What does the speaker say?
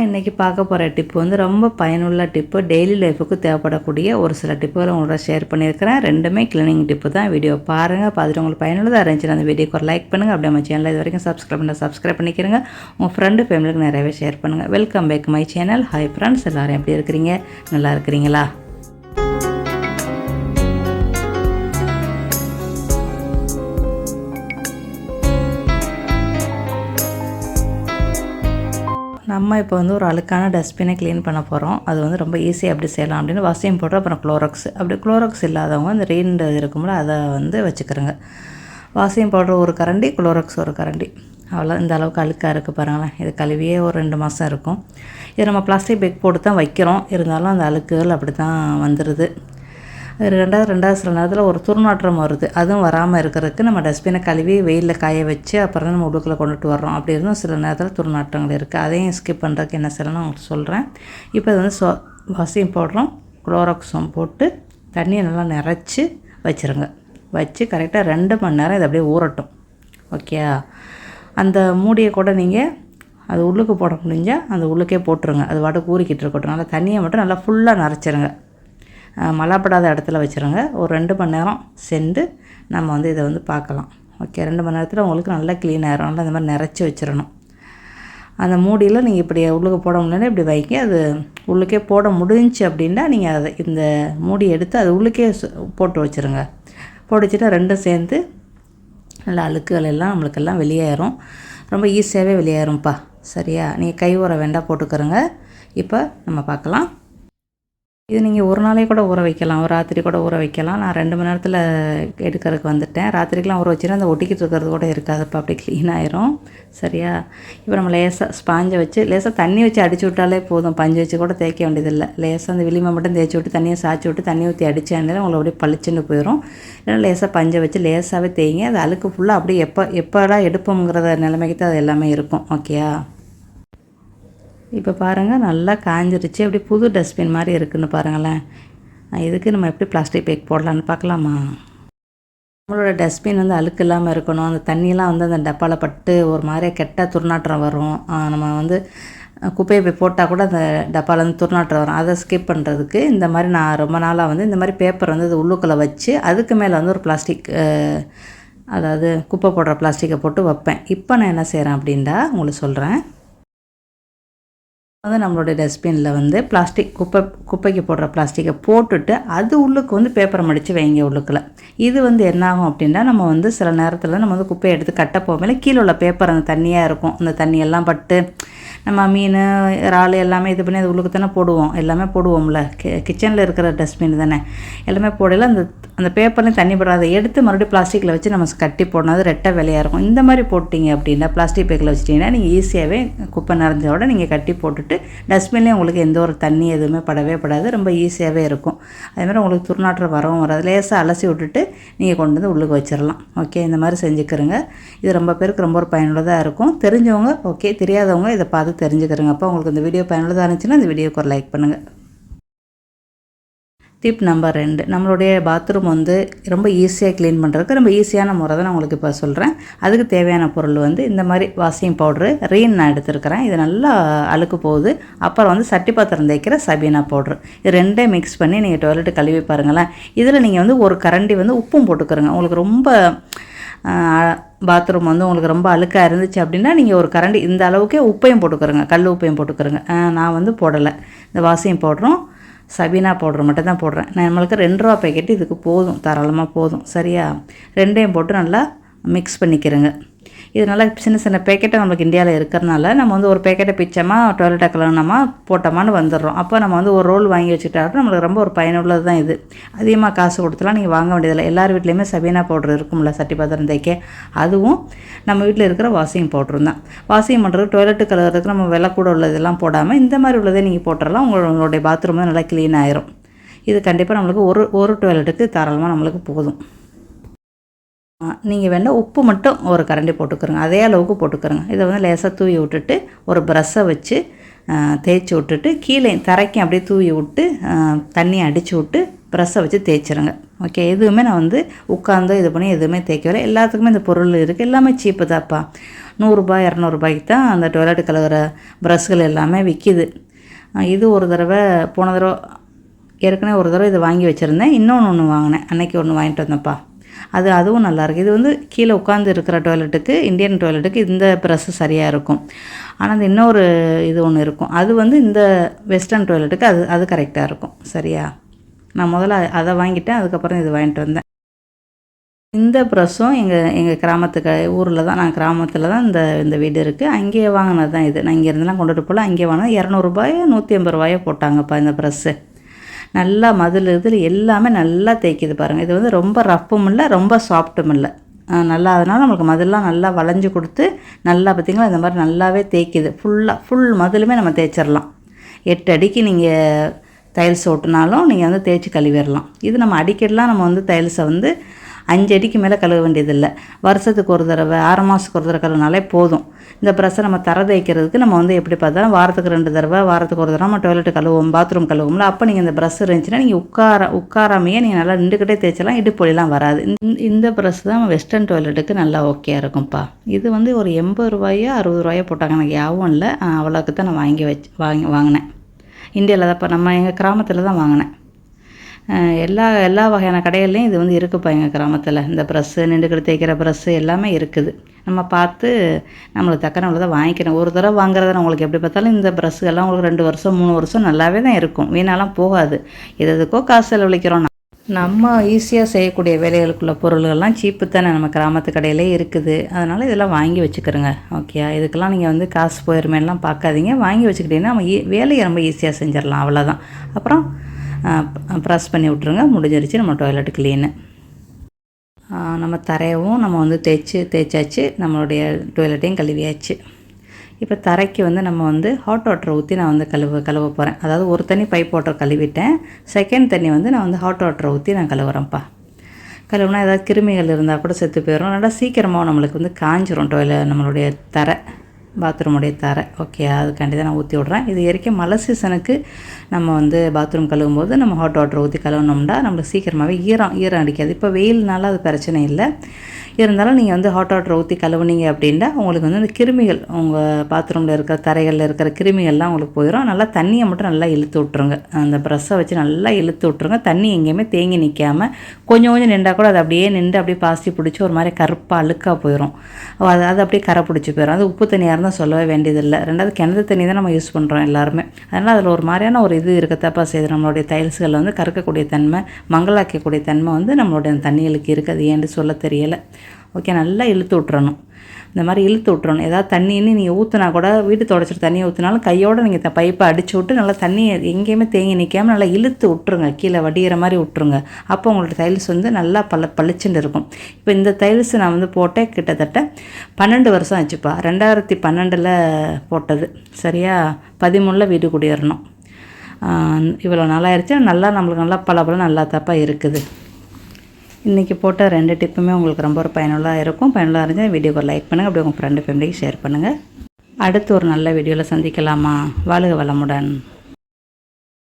இன்றைக்கி பார்க்க போகிற டிப்பு வந்து ரொம்ப பயனுள்ள டிப்பு. டெய்லி லைஃபுக்கு தேவைப்படக்கூடிய ஒரு சில டிப்புகளை உங்களோட ஷேர் பண்ணியிருக்கிறேன். ரெண்டுமே கிளீனிங் டிப்பு தான். வீடியோ பாருங்கள் பார்த்துட்டு உங்களுக்கு பயனுள்ளதாக இருந்துச்சு அந்த வீடியோக்கு ஒரு லைக் பண்ணுங்கள் அப்படியே நம்ம சேனல் இது வரைக்கும் சப்ஸ்கிரைப் பண்ண சப்ஸ்கிரைப் பண்ணிக்கிறங்க. உங்கள் ஃப்ரெண்டு ஃபேமிலிக்கு நிறையவே ஷேர் பண்ணுங்கள் welcome back my channel hi friends எல்லோரும் எப்படி இருக்கிறீங்க? நல்லா இருக்கிறீங்களா? நம்ம இப்போ வந்து ஒரு அழுக்கான டஸ்ட்பினை க்ளீன் பண்ண போகிறோம் அது வந்து ரொம்ப ஈஸியாக எப்படி செய்யலாம் அப்படின்னு வசியம் போட்டு அப்புறம் குளோரக்ஸ் அப்படி குளோரக்ஸ் இல்லாதவங்க அந்த ரீண்ட் இருக்கும்போது அதை வந்து வச்சுக்கிறோங்க. வாசியம் பவுடர் ஒரு கரண்டி குளோராக்ஸ் ஒரு கரண்டி. அவ்வளோ இந்த அளவுக்கு அழுக்காக இருக்குது பாருங்களேன். இது கழுவியே ஒரு ரெண்டு மாதம் இருக்கும். இது நம்ம பிளாஸ்டிக் பேக் போட்டு தான் வைக்கிறோம். இருந்தாலும் அந்த அழுக்குகள் அப்படி தான் வந்துடுது ரெண்டாவது ரெண்டாவது சில நேரத்தில் ஒரு துர்நாற்றம் வருது. அதுவும் வராமல் இருக்கிறதுக்கு நம்ம டஸ்ட்பினை கழுவி வெயிலில் காய வச்சு அப்புறம் தான் நம்ம உடுக்கில் கொண்டுட்டு வர்றோம். அப்படி இருந்தும் சில நேரத்தில் துர்நாற்றங்கள் இருக்குது அதையும் ஸ்கிப் பண்ணுறதுக்கு என்ன செய்யணும்னு உங்களுக்கு சொல்கிறேன் இப்போ இது வந்து சோ வசியம் போடுறோம் குளோராக்ஸும் போட்டு தண்ணியை நல்லா நிறச்சி வச்சுருங்க. வச்சு கரெக்டாக ரெண்டு மணி நேரம் இது அப்படியே ஊறட்டும். ஓகே அந்த மூடியை கூட நீங்கள் அது உள்ளுக்கு போட முடிஞ்சால் அந்த உள்ளுக்கே போட்டுருங்க. அது வாட்டு ஊறிக்கிட்டு இருக்கட்டும். நல்லா தண்ணியை மட்டும் நல்லா ஃபுல்லாக நிறச்சிருங்க. மலைப்படாத இடத்துல வச்சுருங்க. ஒரு ரெண்டு மணி நேரம் சென்று நம்ம வந்து இதை வந்து பார்க்கலாம். ஓகே ரெண்டு மணி நேரத்தில் உங்களுக்கு நல்லா க்ளீன் ஆகிரும் நல்லா இந்த மாதிரி நிறச்சி வச்சிடணும் அந்த மூடியில் நீங்கள் இப்படி உள்ளுக்கு போட முடியலன்னா இப்படி வைக்க அது உள்ளுக்கே போட முடிஞ்சு அப்படின்னா நீங்கள் அதை இந்த மூடி எடுத்து அது உள்ளுக்கே போட்டு வச்சுருங்க. போட்டு வச்சுட்டா ரெண்டும் சேர்ந்து நல்லா அழுக்குகள் எல்லாம் நம்மளுக்கெல்லாம் வெளியேறும். ரொம்ப ஈஸியாகவே வெளியேறும்ப்பா. சரியா? நீங்கள் கை ஊற வேண்டாம் போட்டுக்கிறோங்க இப்போ நம்ம பார்க்கலாம். இது நீங்கள் ஒரு நாளே கூட ஊற வைக்கலாம். ஒரு ராத்திரி கூட ஊற வைக்கலாம். நான் ரெண்டு மணி நேரத்தில் எடுக்கிறதுக்கு வந்துட்டேன். ராத்திரிக்கெலாம் ஊற வச்சுட்டு அந்த ஒட்டிக்கிட்டு இருக்கிறது கூட இருக்காது. இப்போ அப்படியே க்ளீன் ஆயிரும். சரியா? இப்போ நம்ம லேசாக ஸ்பாஞ்சை வச்சு லேசாக தண்ணி வச்சு அடிச்சு விட்டாலே போதும். பஞ்சு வச்சு கூட தேய்க்க வேண்டியதில்லை. லேசாக அந்த விளிமை மட்டும் தேய்ச்சி விட்டு தண்ணியை சாய்ச்சி விட்டு தண்ணி ஊற்றி அடித்தாண்டே உங்களுக்கு அப்படியே பளிச்சுன்னு போயிடும் இல்லைன்னா லேசாக பஞ்சை வச்சு லேசாகவே தேய்ங்க. அது அழுக்கு ஃபுல்லாக அப்படியே எப்போ எப்போடா எடுப்போங்கிறத நிலைமைக்கு தான் அது எல்லாமே இருக்கும். ஓகேயா இப்போ பாருங்கள் நல்லா காஞ்சிருச்சு. அப்படி புது டஸ்ட்பின் மாதிரி இருக்குதுன்னு பாருங்களேன். இதுக்கு நம்ம எப்படி பிளாஸ்டிக் பேக் போடலான்னு பார்க்கலாமா? நம்மளோட டஸ்ட்பின் வந்து அழுக்கு இல்லாமல் இருக்கணும். அந்த தண்ணியெலாம் வந்து அந்த டப்பாவில் பட்டு ஒரு மாதிரியாக கெட்ட துர்நாற்றம் வரும். நம்ம வந்து குப்பையை போய் போட்டால் கூட அந்த டப்பாவில் துர்நாற்றம் வரும். அதை ஸ்கிப் பண்ணுறதுக்கு இந்த மாதிரி நான் ரொம்ப நாளாக வந்து இந்த மாதிரி பேப்பர் வந்து அது உள்ளுக்குள்ளே வச்சு அதுக்கு மேலே வந்து ஒரு பிளாஸ்டிக் அதாவது குப்பை போடுற பிளாஸ்டிக்கை போட்டு வைப்பேன். இப்போ நான் என்ன செய்கிறேன் அப்படின்டா உங்களுக்கு சொல்கிறேன் அது நம்மளுடைய டஸ்ட்பினில் வந்து பிளாஸ்டிக் குப்பை குப்பைக்கு போடுற பிளாஸ்டிக்கை போட்டுட்டு அது உள்ளுக்கு வந்து பேப்பரை மடித்து வைங்க உள்ளுக்கில் இது வந்து என்னாகும் அப்படின்னா நம்ம வந்து சில நேரத்தில் நம்ம வந்து குப்பையை எடுத்து கட்ட போகல கீழே உள்ள பேப்பர் அந்த தண்ணியாக இருக்கும். அந்த தண்ணியெல்லாம் பட்டு நம்ம மீன் இறால் எல்லாமே இது பண்ணி அது உள்ளுக்கு தானே போடுவோம். எல்லாமே போடுவோம்ல. கிச்சனில் இருக்கிற டஸ்ட்பின் தானே. எல்லாமே போடல அந்த அந்த பேப்பர்லேயும் தண்ணி படாத எடுத்து மறுபடியும் பிளாஸ்டிக்கில் வச்சு நம்ம கட்டி போடணும். அது ரெட்டை விலையாக இருக்கும். இந்த மாதிரி போட்டிங்க அப்படின்னா பிளாஸ்டிக் பேக்கில் வச்சிட்டிங்கன்னா நீங்கள் ஈஸியாகவே குப்பை நிறைஞ்சோட நீங்கள் கட்டி போட்டுட்டு டஸ்ட்பின்லேயும் உங்களுக்கு எந்த ஒரு தண்ணி எதுவுமே படவே படாது. ரொம்ப ஈஸியாகவே இருக்கும். அதேமாதிரி உங்களுக்கு துர்நாற்றம் வரவும் வராது. லேசாக அலசி விட்டுட்டு நீங்கள் கொண்டு வந்து உள்ளுக்கு வச்சிடலாம். ஓகே இந்த மாதிரி செஞ்சுக்கிறோங்க. இது ரொம்ப பேருக்கு ரொம்ப ஒரு பயனுள்ளதாக இருக்கும். தெரிஞ்சவங்க ஓகே தெரியாதவங்க இதை பார்த்து தெரிஞ்சுக்கிறேங்க. அப்போ உங்களுக்கு இந்த வீடியோ பயனுள்ளதாக இருந்துச்சுன்னா இந்த வீடியோக்கு ஒரு லைக் பண்ணுங்கள் டிப் நம்பர் ரெண்டு. நம்மளுடைய பாத்ரூம் வந்து ரொம்ப ஈஸியாக க்ளீன் பண்ணுறதுக்கு ரொம்ப ஈஸியான முறை தான் நான் உங்களுக்கு இப்போ சொல்கிறேன் அதுக்கு தேவையான பொருள் வந்து இந்த மாதிரி வாஷிங் பவுட்ரு ரீன் நான் எடுத்துருக்கிறேன். இது நல்லா அழுக்கு போகுது. அப்புறம் வந்து சட்டி பாத்திரம் தேய்க்கிற சபீனா பவுட்ரு இது ரெண்டே மிக்ஸ் பண்ணி நீங்கள் டாய்லெட்டு கழுவி பாருங்களேன். இதில் நீங்கள் வந்து ஒரு கரண்டி வந்து உப்பும் போட்டுக்கிறோங்க உங்களுக்கு ரொம்ப பாத்ரூம் வந்து உங்களுக்கு ரொம்ப அழுக்காக இருந்துச்சு அப்படின்னா நீங்கள் ஒரு கரண்டி இந்த அளவுக்கே உப்பையும் போட்டுக்கிறோங்க கல் உப்பையும் போட்டுக்கிறோங்க நான் வந்து போடலை. இந்த வாசையும் போடுறோம். சபீனா பவுடர் மட்டும் தான் போடுறேன். நம்மளுக்கு ரெண்டு ரூபா பேக்கெட் இதுக்கு போதும் தாராளமாக போதும். சரியா? ரெண்டையும் போட்டு நல்லா மிக்ஸ் பண்ணிக்கிறேங்க. இது நல்லா சின்ன சின்ன பேக்கெட்டை நம்மளுக்கு இந்தியாவில் இருக்கிறனால நம்ம வந்து ஒரு பேக்கெட்டை பிச்சோமா டாய்லெட்டை கலனமா போட்டோமான்னு வந்துடுறோம். அப்போ நம்ம வந்து ஒரு ரோல் வாங்கி வச்சுக்கிட்டாலும் நம்மளுக்கு ரொம்ப ஒரு பயனுள்ளது தான் இது. அதிகமாக காசு கொடுத்துலாம் நீங்கள் வாங்க வேண்டியதில்லை. எல்லார் வீட்லேயுமே சபீனா பவுடர் இருக்கும்ல சட்டி பாத்திரம் தைக்க அதுவும் நம்ம வீட்டில் இருக்கிற வாஷிங் பவுட்ரு தான். வாஷிங் பண்ணுறதுக்கு டாய்லெட்டு கழுவுறதுக்கு நம்ம விலை கூட உள்ளதெல்லாம் போடாமல் இந்த மாதிரி உள்ளதை நீங்கள் போட்டுடலாம். உங்களுடைய பாத்ரூம் நல்லா க்ளீன் ஆயிரும். இது கண்டிப்பாக நம்மளுக்கு ஒரு ஒரு டாய்லெட்டுக்கு தாராளமாக நம்மளுக்கு போதும். நீங்கள் வேணால் உப்பு மட்டும் ஒரு கரண்டி போட்டுக்கிறோங்க அதே அளவுக்கு போட்டுக்கிறோங்க இதை வந்து லேசாக தூவி விட்டுட்டு ஒரு ப்ரஷ்ஷை வச்சு தேய்ச்சி விட்டுட்டு கீழே தரைக்கும் அப்படியே தூவி விட்டு தண்ணியை அடித்து விட்டு ப்ரெஷ்ஷை வச்சு தேய்ச்சிருங்க. ஓகே எதுவுமே நான் வந்து உட்காந்து இது பண்ணி எதுவுமே தேய்க்கவில்லை எல்லாத்துக்குமே இந்த பொருள் இருக்குது எல்லாமே சீப்பு தான்ப்பா. நூறுரூபா இரநூறுபாய்க்கு தான் அந்த டொய்லெட் கழுவுற ப்ரஷ்கள் எல்லாமே விற்கிது இது ஒரு தடவை போன தடவை ஏற்கனவே ஒரு தடவை இதை வாங்கி வச்சுருந்தேன். இன்னொன்று ஒன்று வாங்கினேன். அன்றைக்கி ஒன்று வாங்கிட்டு வந்தேன்ப்பா. அது அதுவும் நல்லாயிருக்கு. இது வந்து கீழே உட்காந்து இருக்கிற டாய்லெட்டுக்கு இந்தியன் டாய்லெட்டுக்கு இந்த ப்ரெஸ்ஸு சரியாக இருக்கும். ஆனால் அந்த இன்னொரு இது ஒன்று இருக்கும். அது வந்து இந்த வெஸ்டர்ன் டாய்லெட்டுக்கு அது அது கரெக்டாக இருக்கும். சரியா? நான் முதல்ல அதை வாங்கிட்டேன். அதுக்கப்புறம் இது வாங்கிட்டு வந்தேன். இந்த ப்ரெஸ்ஸும் எங்கள் எங்கள் கிராமத்துக்கு ஊரில் தான் நான் கிராமத்தில் தான் இந்த இந்த வீடு இருக்குது அங்கேயே வாங்கினது தான் இது. நான் இங்கேருந்துலாம் கொண்டுட்டு போகல. அங்கேயே வாங்கினது. இரநூறுபாயோ நூற்றி ஐம்பது ரூபாயோ போட்டாங்கப்பா இந்த ப்ரெஸ்ஸு நல்லா மதில் இதில் எல்லாமே நல்லா தேய்க்குது பாருங்கள் இது வந்து ரொம்ப ரஃப்பும் இல்லை ரொம்ப சாஃப்ட்டும் இல்லை. நல்லா அதனால் நம்மளுக்கு மதிலெலாம் நல்லா வளைஞ்சு கொடுத்து நல்லா பார்த்திங்களா இந்த மாதிரி நல்லாவே தேய்க்குது. ஃபுல்லாக ஃபுல் மதிலுமே நம்ம தேய்ச்சிடலாம். எட்டு அடிக்கு நீங்கள் தையல்ஸ் ஓட்டினாலும் நீங்கள் வந்து தேய்ச்சி கழுவிடலாம். இது நம்ம அடிக்கடிலாம் நம்ம வந்து தையல்ஸை வந்து அஞ்சு அடிக்கு மேலே கழுவ வேண்டியதில்லை. வருஷத்துக்கு ஒரு தடவை ஆறு மாதத்துக்கு ஒரு தடவை கழுவினாலே போதும். இந்த ப்ரெஷ்ஷை நம்ம தர தைக்கிறதுக்கு நம்ம வந்து எப்படி பார்த்தாலும் வாரத்துக்கு ரெண்டு தடவை வாரத்துக்கு ஒரு தடவை நம்ம டாய்லெட் கழுவோம் பாத்ரூம் கழுவும்ல. அப்போ நீங்கள் இந்த ப்ரெஷ் இருந்துச்சுன்னா நீங்கள் உட்கார உட்காராமையே நீங்கள் நல்லா நின்றுக்கிட்டே தேய்ச்சலாம் இடுப்பொழிலாம் வராது. இந்த ப்ரெஷ் தான் வெஸ்டர்ன் டாய்லெட்டுக்கு நல்லா ஓகே இருக்கும்ப்பா. இது வந்து ஒரு எண்பது ரூபாயோ அறுபது ரூபாயோ போட்டாங்க. எனக்கு யாவும் இல்லை. அவ்வளோக்கு தான் நான் வாங்கி வச்சு வாங்கி வாங்கினேன். இந்தியாவில் தான் இப்போ நம்ம எங்கள் கிராமத்தில் தான் வாங்கினேன். எல்லா எல்லா வகையான கடைகள்லையும் இது வந்து இருக்குப்பா எங்கள் கிராமத்தில். இந்த ப்ரெஸ்ஸு நின்றுக்கிட்டு தேய்க்கிற ப்ரெஸ்ஸு எல்லாமே இருக்குது. நம்ம பார்த்து நம்மளுக்கு தக்க நம்மளை தான் வாங்கிக்கணும். ஒரு தடவை வாங்குறதை உங்களுக்கு எப்படி பார்த்தாலும் இந்த ப்ரெஸ்ஸுகள்லாம் உங்களுக்கு ரெண்டு வருஷம் மூணு வருஷம் நல்லாவே தான் இருக்கும். வீணாலாம் போகாது. எது எதுக்கோ காசு செலவழிக்கிறோம். நம்ம ஈஸியாக செய்யக்கூடிய வேலைகளுக்குள்ள பொருள்கள்லாம் சீப்பு தானே நம்ம கிராமத்து கடையிலே இருக்குது. அதனால் இதெல்லாம் வாங்கி வச்சுக்கிறோங்க. ஓகே இதுக்கெல்லாம் நீங்கள் வந்து காசு போயிருமேலாம் பார்க்காதீங்க. வாங்கி வச்சுக்கிட்டீங்கன்னா நம்ம வேலையை ரொம்ப ஈஸியாக செஞ்சிடலாம். அவ்வளோதான் அப்புறம் ப்ரெஸ் பண்ணி விட்ருங்க முடிஞ்சிருச்சு. நம்ம டாய்லெட் க்ளீனு நம்ம தரையவும் நம்ம வந்து தேய்ச்சி தேய்ச்சாச்சு. நம்மளுடைய டாய்லெட்டையும் கழுவியாச்சு. இப்போ தரைக்கு வந்து நம்ம வந்து ஹாட் வாட்டரை ஊற்றி நான் வந்து கழுவ கழுவ போகிறேன் அதாவது ஒரு தண்ணி பைப் வாட்டர் கழுவிட்டேன். செகண்ட் தண்ணி வந்து நான் வந்து ஹாட் வாட்டரை ஊற்றி நான் கழுவுறேன்ப்பா. கழுவுனா ஏதாவது கிருமிகள் இருந்தால் கூட செத்து போயிடும் நல்லா சீக்கிரமாக நம்மளுக்கு வந்து காஞ்சிரும் டாய்லெட் நம்மளுடைய தரை. பாத்ரூமுடைய தரை. ஓகே அதுக்காண்டி தான் நான் ஊற்றி விட்றேன். இது வரைக்கும் மழை சீசனுக்கு நம்ம வந்து பாத்ரூம் கழுவும் போது நம்ம ஹாட் வாட்டர் ஊற்றி கழுவுனோம்னா நம்மளுக்கு சீக்கிரமாகவே ஈரம் ஈரம் அடிக்காது. இப்போ வெயில்னால அது பிரச்சனை இல்லை. இருந்தாலும் நீங்கள் வந்து ஹாட் வாட்டர் ஊற்றி கழுவுனீங்க அப்படின்னா உங்களுக்கு வந்து அந்த கிருமிகள் உங்கள் பாத்ரூமில் இருக்கிற தரைகளில் இருக்கிற கிருமிகள்லாம் உங்களுக்கு போயிடும் நல்லா தண்ணியை மட்டும் நல்லா இழுத்து விட்ருங்க அந்த ப்ரெஷ்ஷை வச்சு நல்லா இழுத்து விட்ருங்க தண்ணி எங்கேயுமே தேங்கி நிற்காமல் கொஞ்சம் கொஞ்சம் நின்றா கூட அது அப்படியே நின்று அப்படியே பாசி பிடிச்சி ஒரு மாதிரி கருப்பாக அழுக்காக போயிடும் அது அது அப்படியே கரை பிடிச்சி போயிடும் அது உப்பு தண்ணியாக இருந்தால் சொல்லவே வேண்டியதில்லை. ரெண்டாவது கிணறு தண்ணி தான் நம்ம யூஸ் பண்ணுறோம் எல்லாருமே. அதனால் அதில் ஒரு மாதிரியான ஒரு இது இருக்கத்தப்பா செய்யுது. நம்மளுடைய டைல்ஸ்களில் வந்து கறக்கக்கூடிய தன்மை மங்களாக்கக்கூடிய தன்மை வந்து நம்மளுடைய தண்ணிகளுக்கு இருக்குது அது ஏன்னு சொல்ல தெரியலை. ஓகே நல்லா இழுத்து விட்றணும் இந்த மாதிரி இழுத்து விட்றணும் ஏதாவது தண்ணின்னு நீங்கள் ஊற்றுனா கூட வீட்டு தொடச்சிட்டு தண்ணியை ஊற்றினாலும் கையோடு நீங்கள் பைப்பை அடித்து விட்டு நல்லா தண்ணியை எங்கேயுமே தேங்கி நிற்காமல் நல்லா இழுத்து விட்ருங்க கீழே வடிகிற மாதிரி விட்ருங்க அப்போ உங்களோட தைல்ஸ் வந்து நல்லா பல பளிச்சுன்னு இருக்கும். இப்போ இந்த தைல்ஸ் நான் வந்து போட்டேன். கிட்டத்தட்ட பன்னெண்டு வருஷம் ஆச்சுப்பா. ரெண்டாயிரத்தி பன்னெண்டில் போட்டது. சரியா? பதிமூணில் வீடு குடியேறணும். இவ்வளோ நாளாயிருச்சு. நல்லா நம்மளுக்கு நல்லா பல பல நல்லா தப்பாக இருக்குது. இன்றைக்கி போட்ட ரெண்டு டிப்புமே உங்களுக்கு ரொம்ப ஒரு பயனுள்ளதாக இருக்கும். பயனுள்ளாக இருந்தால் வீடியோவை லைக் பண்ணுங்கள் அப்படி உங்கள் ஃப்ரெண்டு ஃபேமிலிக்கு ஷேர் பண்ணுங்கள் அடுத்து ஒரு நல்ல வீடியோவில் சந்திக்கலாமா? வாழ்க வளமுடன்.